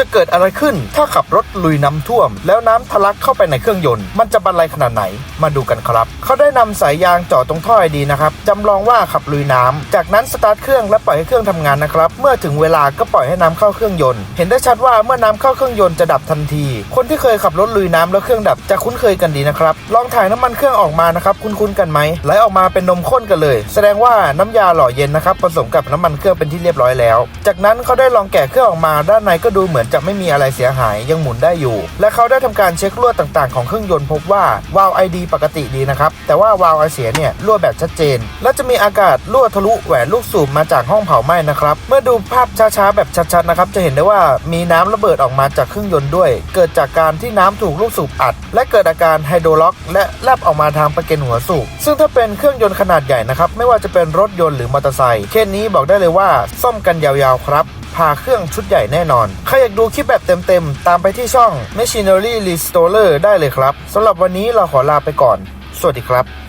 จะเกิดอะไรขึ้น ถ้าขับรถลุยน้ำท่วม แล้วน้ำทะลักเข้าไปในเครื่องยนต์ มันจะบรรลัยขนาดไหน มาดูกันครับ เขาได้นำสายยางเจาะตรงท่อไอดีนะครับจำลองว่าขับลุยน้ำจากนั้นสตาร์ทเครื่องและปล่อยให้เครื่องทำงานนะครับ เมื่อถึงเวลาก็ปล่อยให้น้ำเข้าเครื่องยนต์ เห็นได้ชัดว่าเมื่อน้ำเข้าเครื่องยนต์จะดับทันที คนที่เคยขับรถลุยน้ำแล้วเครื่องดับจะคุ้นเคยกันดีนะครับ ลองถ่ายน้ำมันเครื่องออกมานะครับ คุ้นๆกันไหมไหลออกมาเป็นนมข้นกันเลย แสดงว่าน้ำยาหล่อเย็นนะครับผสมกับน้ำมันเครื่องเป็นที่เรียบร้อยแล้ว จากนั้นเขาได้ลองแกะเครื่องออกมาด้านในก็ดูเหมือนจะไม่มีอะไรเสียหายยังหมุนได้อยู่ และเขาได้ทำการเช็ครั่วต่างๆของเครื่องยนต์พบว่าวาล์วไอดีปกติดีนะครับ แต่ว่าวาล์วไอเสียเนี่ยรั่วแบบชัดเจน และจะมีอากาศรั่วทะลุแหวนลูกสูบมาจากห้องเผาไหม้นะครับ เมื่อดูภาพช้าๆแบบชัดๆนะครับจะเห็นได้ว่ามีน้ำระเบิดออกมาจากเครื่องยนต์ด้วย เกิดจากการที่น้ำถูกลูกสูบอัด และเกิดอาการไฮโดรล็อก และแลบออกมาทางประเก็นหัวสูบซึ่งถ้าเป็นเครื่องยนต์ขนาดใหญ่นะครับไม่ว่าจะเป็นรถยนต์หรือมอเตอร์ไซค์เคสนี้บอกได้เลยว่าซ่อมกันยาวๆครับ พาเครื่องชุดใหญ่แน่นอน ใครอยากดูคลิปแบบเต็มๆ ตามไปที่ช่อง Machinery Restorer ได้เลยครับสำหรับวันนี้เราขอลาไปก่อน สวัสดีครับ